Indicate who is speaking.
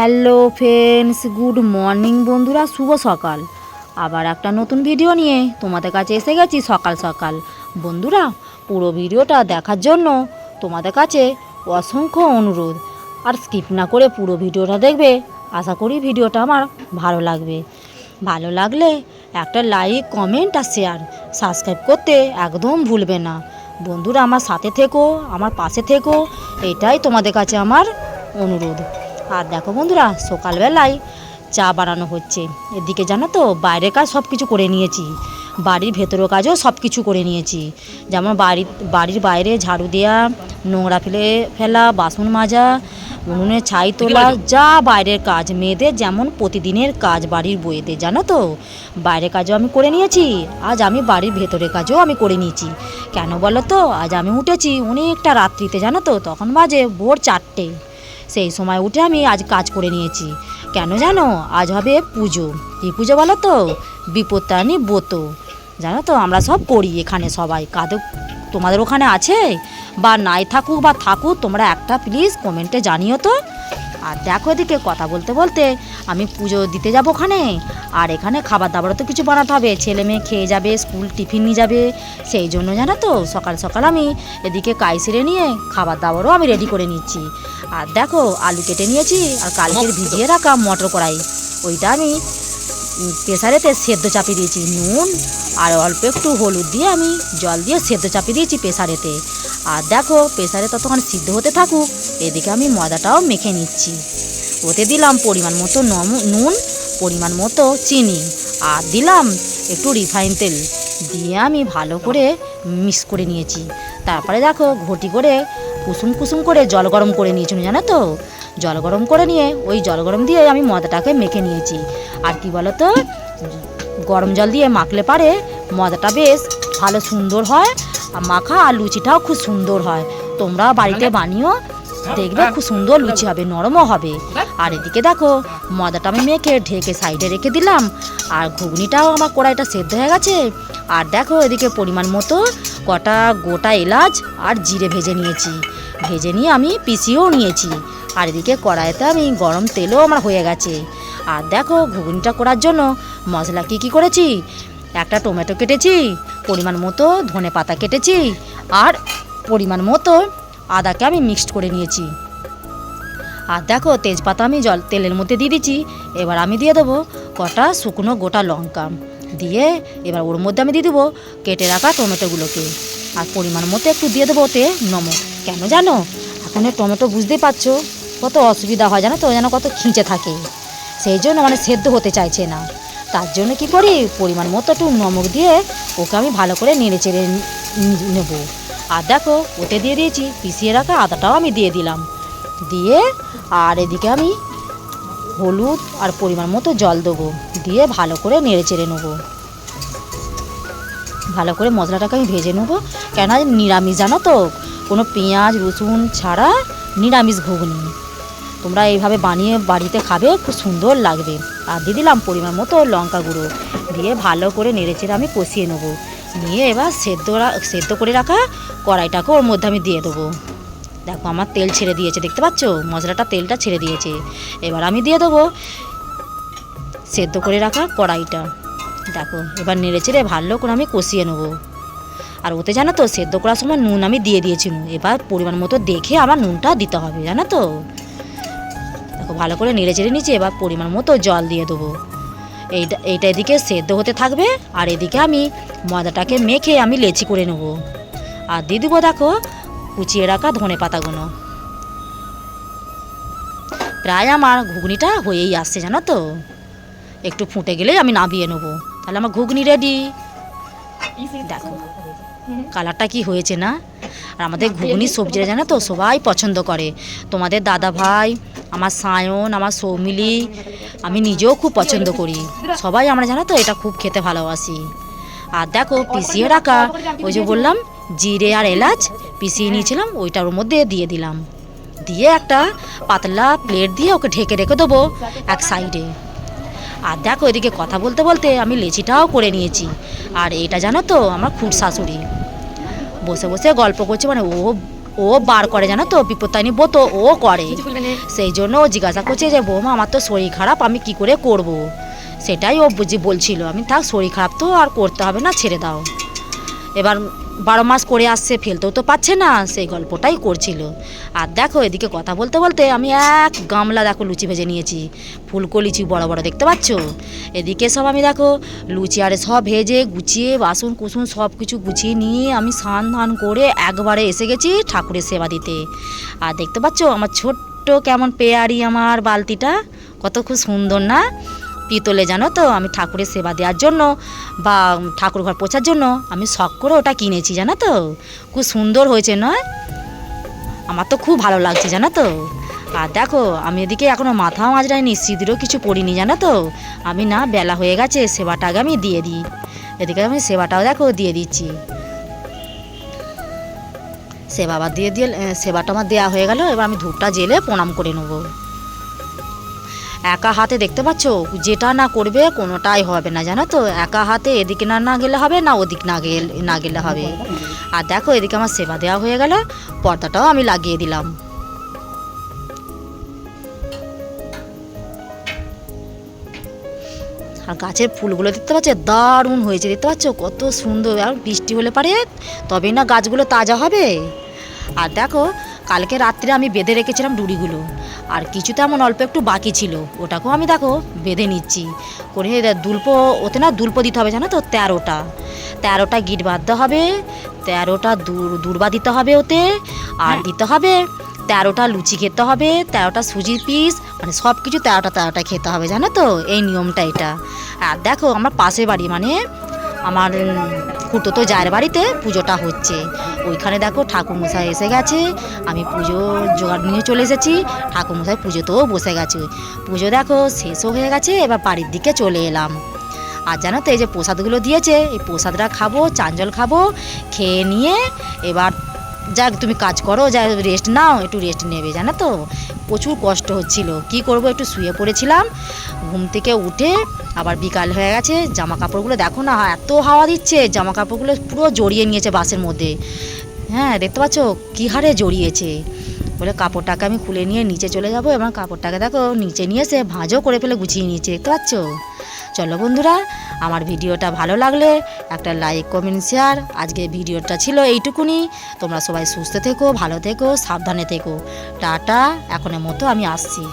Speaker 1: Hello friends, good morning বন্ধুরা, শুভ সকাল। আবার একটা নতুন ভিডিও নিয়ে তোমাদের কাছে এসে গেছি সকাল সকাল। বন্ধুরা, পুরো ভিডিওটা দেখার জন্য তোমাদের কাছে অসংখ্য অনুরোধ। আর স্কিপ না করে পুরো ভিডিওটা দেখবে, আশা করি ভিডিওটা আমার ভালো লাগবে। ভালো লাগলে একটা লাইক কমেন্ট আর শেয়ার সাবস্ক্রাইব করতে একদম ভুলবে না। বন্ধুরা, আমার সাথে থেকো, আমার পাশে থেকো, এটাই তোমাদের কাছে আমার অনুরোধ। আর দেখো বন্ধুরা সকালবেলায় চা বানানো হচ্ছে। এদিকে জানো তো বাইরের কাজ সব কিছু করে নিয়েছি। বাড়ির ভেতরের কাজও সব কিছু করে নিয়েছি। যেমন বাড়ি বাড়ির বাইরে ঝাড়ু দেওয়া নোংরা ফেলে ফেলা বাসন মাজা উনুনে ছাই তোলা যা বাইরের কাজ। মেয়েদের যেমন প্রতিদিনের কাজ বাড়ির বইয়েতে জানো তো? বাইরের কাজও আমি করে নিয়েছি আজ আমি বাড়ির ভেতরের কাজও আমি করে নিয়েছি। কেন বলো তো? আজ আমি উঠেছি অনেকটা রাত্রিতে জানো তো? তখন বাজে ভোর চারটে। সেই সময় উঠে আমি আজ কাজ করে নিয়েছি। কেন জানো? আজ হবে পুজো। কী পুজো বলো তো? বিপত্তানি বোত জানো তো, আমরা সব করি এখানে সবাই। কাদো, তোমাদের ওখানে আছে? বা নাই থাকুক বা থাকুক, তোমরা একটা প্লিজ কমেন্টে জানিও তো। আর দেখো এদিকে কথা বলতে বলতে আমি পুজো দিতে যাব ওখানে। আর এখানে খাবার দাবারও তো কিছু বানাতে হবে। ছেলে মেয়ে খেয়ে যাবে স্কুল টিফিন নিয়ে যাবে। সেই জন্য জানো তো সকাল সকাল আমি এদিকে কাইসিরে নিয়ে খাবার দাবারও আমি রেডি করে নিচ্ছি। আর দেখো আলু কেটে নিয়েছি আর কালকের ভিজিয়ে রাখা মটর কড়াই। ওইটা আমি প্রেসারেতে সেদ্ধ চাপিয়ে দিয়েছি। নুন আর অল্প একটু হলুদ দিয়ে আমি জল দিয়ে সেদ্ধ চাপিয়ে দিয়েছি প্রেসারেতে। আর দেখো, প্রেসারে ততক্ষণ সিদ্ধ হতে থাকুক। এদিকে আমি ময়দাটাও মেখে নিচ্ছি। ওতে দিলাম পরিমাণ মতো নুন, পরিমাণ মতো চিনি, আর দিলাম একটু রিফাইন তেল। দিয়ে আমি ভালো করে মিক্স করে নিয়েছি। তারপরে দেখো, ঘটি করে কুসুম কুসুম করে জল গরম করে নিয়েছি জানো তো? জল গরম করে নিয়ে ওই জল গরম দিয়ে আমি ময়দাটাকে মেখে নিয়েছি। আর কি বলো তো গরম জল দিয়ে মাখলে পারে ময়দাটা বেশ ভালো সুন্দর হয় মাখা আর লুচিটাও খুব সুন্দর হয়। তোমরা বাড়িতে বানিও, দেখবে খুব সুন্দর লুচি হবে, নরমও হবে। আর এদিকে দেখো, ময়দাটা আমি মেখে ঢেকে সাইডে রেখে দিলাম, আর ঘুগনিটাও আমার কড়াইটা সেদ্ধ হয়ে গেছে। আর দেখো, এদিকে পরিমাণ মতো কটা গোটা এলাচ আর জিরে ভেজে নিয়েছি। ভেজে নিয়ে আমি পিষিয়েও নিয়েছি। আর এদিকে কড়াইতে আমি গরম তেলও আমার হয়ে গেছে। আর দেখো, ঘুগনিটা করার জন্য মশলা কী কী করেছি? একটা টমেটো কেটেছি পরিমাণ মতো ধনে পাতা কেটেছি আর পরিমাণ মতো আদাকে আমি মিক্সড করে নিয়েছি। আর দেখো, তেজপাতা আমি জল, তেলের মধ্যে দিয়ে দিচ্ছি। এবার আমি দিয়ে দেবো কটা শুকনো গোটা লঙ্কা। দিয়ে এবার ওর মধ্যে আমি দিয়ে দেবো কেটে রাখা টমেটোগুলোকে। আর পরিমাণ মতো একটু দিয়ে দেবো ওতে নমক। কেন জানো? এখন টমেটো বুঝতেই পারছ, কত অসুবিধা হয় জানো তো? যেন কত খিঁচে থাকে। সেই জন্য মানে সেদ্ধ হতে চাইছে না। তার জন্য কি করি? পরিমাণ মতো একটু নমক দিয়ে ওকে আমি ভালো করে নেড়ে চেড়ে নেব। আর দেখো, ওতে দিয়ে দিয়েছি, পিষিয়ে রাখা আদাটাও আমি দিয়ে দিলাম। দিয়ে আর এদিকে আমি হলুদ আর পরিমাণ মতো জল দেবো। দিয়ে ভালো করে নেড়ে চেড়ে নেব। ভালো করে মশলাটাকে আমি ভেজে নেব। কেন নিরামিষ জানো তো? কোনো পেঁয়াজ, রসুন ছাড়া নিরামিষ ঘুগনি। তোমরা এইভাবে বানিয়ে বাড়িতে খাবে, খুব সুন্দর লাগবে। আর দিয়ে দিলাম পরিমাণ মতো লঙ্কা গুঁড়ো। দিয়ে ভালো করে নেড়ে চেড়ে আমি কষিয়ে নেব। নিয়ে এবার সেদ্ধ সেদ্ধ করে রাখা কড়াইটাকে ওর মধ্যে আমি দিয়ে দেবো। দেখো আমার তেল ছেড়ে দিয়েছে, দেখতে পাচ্ছ? মশলাটা তেলটা ছেড়ে দিয়েছে। এবার আমি দিয়ে দেবো সেদ্ধ করে রাখা কড়াইটা। দেখো, এবার নেড়ে চেড়ে ভালো করে আমি কষিয়ে নেব। আর ওতে জানো তো, সেদ্ধ করার সময় নুন আমি দিয়ে দিয়েছি। এবার পরিমাণ মতো দেখে আমার নুনটা দিতে হবে, জানো তো? দেখো ভালো করে নেড়ে চেড়ে নিচ্ছি এবার পরিমাণ মতো জল দিয়ে দেবো। এইটা এইটা এদিকে সেদ্ধ হতে থাকবে, আর এদিকে আমি ময়দাটাকে মেখে আমি লেচি করে নেব। আর দিয়ে দেবো দেখো, কুচিয়ে রাখা ধনে পাতাগুলো। প্রায় আমার ঘুগনিটা হয়েই আসছে, জানো তো? একটু ফুটে গেলেই আমি নামিয়ে নেব। তাহলে আমার ঘুগনি রেডি দেখো। কালারটা কি হয়েছে না? আর আমাদের ঘুগনি সবজিটা জানো তো সবাই পছন্দ করে। তোমাদের দাদা ভাই আমার সায়ন আমার সৌমিলি আমি নিজেও খুব পছন্দ করি। সবাই আমরা জানো তো এটা খুব খেতে ভালোবাসি। আর দেখো পিষিয়ে রাখা ওই যে বললাম জিরে আর এলাচ পিষিয়ে নিয়েছিলাম ওইটার মধ্যে দিয়ে দিলাম। দিয়ে একটা পাতলা প্লেট দিয়ে ওকে ঢেকে রেখে দেবো এক সাইডে। আর দেখো এদিকে কথা বলতে বলতে আমি লেচিটাও করে নিয়েছি। আর এটা জানো তো আমার খুব শাশুড়ি। বসে বসে গল্প করছে মানে ও ও বার করে জানো তো বিপত্তানি বোতো ও করে। সেই জন্য ও জিজ্ঞাসা করছে যে বৌমা আমার তো শরীর খারাপ আমি কি করে করব। সেটাই ও বুঝি বলছিল। আমি থাক শরীর খারাপ তো আর করতে হবে না ছেড়ে দাও। এবার বারো মাস করে আসছে ফেলতেও তো পাচ্ছে না। সেই গল্পটাই করছিল। আর দেখো, এদিকে কথা বলতে বলতে আমি এক গামলা দেখো লুচি ভেজে নিয়েছি। ফুলকো লিচি বড় বড়, দেখতে পাচ্ছ? এদিকে সব আমি দেখো, লুচি আরে সব ভেজে গুছিয়ে, বাসন কুসুন সব কিছু গুছিয়ে নিয়ে আমি স্নান ধান করে একবারে এসে গেছি ঠাকুরের সেবা দিতে। আর দেখতে পাচ্ছ, আমার ছোট্ট কেমন পেয়ারি আমার বালতিটা, কত খুব সুন্দর না? পিতলে জানো তো? আমি ঠাকুরের সেবা দেওয়ার জন্য বা ঠাকুর ঘর পোছার জন্য আমি শখ করে ওটা কিনেছি, জানো তো? খুব সুন্দর হয়েছে, নয়? আমার তো খুব ভালো লাগছে, জানো তো? আর দেখো, আমি এদিকে এখনও মাথাও মাজড়াইনি সিঁদুরও কিছু পড়িনি, জানো তো? আমি না, বেলা হয়ে গেছে সেবাটা আগে আমি দিয়ে দিই। এদিকে আমি সেবাটাও দেখো, দিয়ে দিচ্ছি। সেবা আবার দিয়ে দিয়ে সেবাটা আমার দেওয়া হয়ে গেল, এবার আমি ধূপটা জেলে প্রণাম করে নেব। একা হাতে দেখতে পাচ্ছ? যেটা না করবে কোনোটাই হবে না, জানো তো? একা হাতে এদিকে না না গেলে হবে না ওদিক না গেলে না গেলে হবে। আর দেখো, এদিকে আমার সেবা দেওয়া হয়ে গেল, পর্দাটাও আমি লাগিয়ে দিলাম। আর গাছের ফুলগুলো দেখতে পাচ্ছ? দারুণ হয়েছে, দেখতে পাচ্ছ? কত সুন্দর, আর বৃষ্টি হলে পারে, তবেই না গাছগুলো তাজা হবে। আর দেখো, কালকে রাত্রে আমি বেঁধে রেখেছিলাম ডুরিগুলো। আর কিছু তেমন অল্প একটু বাকি ছিল। ওটাকেও আমি দেখো বেঁধে নিচ্ছি। করে দুল্প ওতে না দুল্প দিতে হবে জানো তো? তেরোটা। তেরোটা গিট বাঁধতে হবে তেরোটা দূর দূর্বা দিতে হবে ওতে আর দিতে হবে তেরোটা লুচি খেতে হবে তেরোটা সুজির পিস মানে সব কিছু তেরোটা তেরোটা খেতে হবে জানো তো? এই নিয়মটা এটা। আর দেখো আমার পাশের বাড়ি মানে আমার কুটো তো যার বাড়িতে পুজোটা হচ্ছে। ওইখানে দেখো ঠাকুরমশাই এসে গেছে। আমি পুজো জোগাড় নিয়ে চলে এসেছি। ঠাকুরমশাই পুজোতেও বসে গেছে। পুজো দেখো শেষও হয়ে গেছে, এবার বাড়ির দিকে চলে এলাম। আর জানো তো এই যে প্রসাদগুলো দিয়েছে, এই প্রসাদটা খাব, চাঞ্জল খাব, খেয়ে নিয়ে এবার যাক, তুমি কাজ করো, যা রেস্ট নাও, একটু রেস্ট নেবে, জানো তো? প্রচুর কষ্ট হচ্ছিল। কি করব, একটু শুয়ে পড়েছিলাম। ঘুম থেকে উঠে আবার বিকাল হয়ে গেছে জামা কাপড়গুলো দেখো না, এত হাওয়া দিচ্ছে জামা কাপড়গুলো পুরো জড়িয়ে নিয়েছে বাসের মধ্যে। হ্যাঁ দেখতে পাচ্ছ? কী হারে জড়িয়েছে। বলে কাপড়টাকে আমি খুলে নিয়ে নিচে চলে যাব, এবং কাপড়টাকে দেখো, নিচে নিয়ে এসে ভাঁজও করে ফেলে গুছিয়ে নিয়েছে, দেখতে পাচ্ছ? চলো বন্ধুরা, আমার ভিডিওটা ভালো লাগলে একটা লাইক কমেন্ট শেয়ার আজকে ভিডিওটা ছিল এইটুকুনি। তোমরা সবাই সুস্থ থেকো, ভালো থেকো, সাবধানে থেকো। টাটা, এখনের মতো আমি আসছি।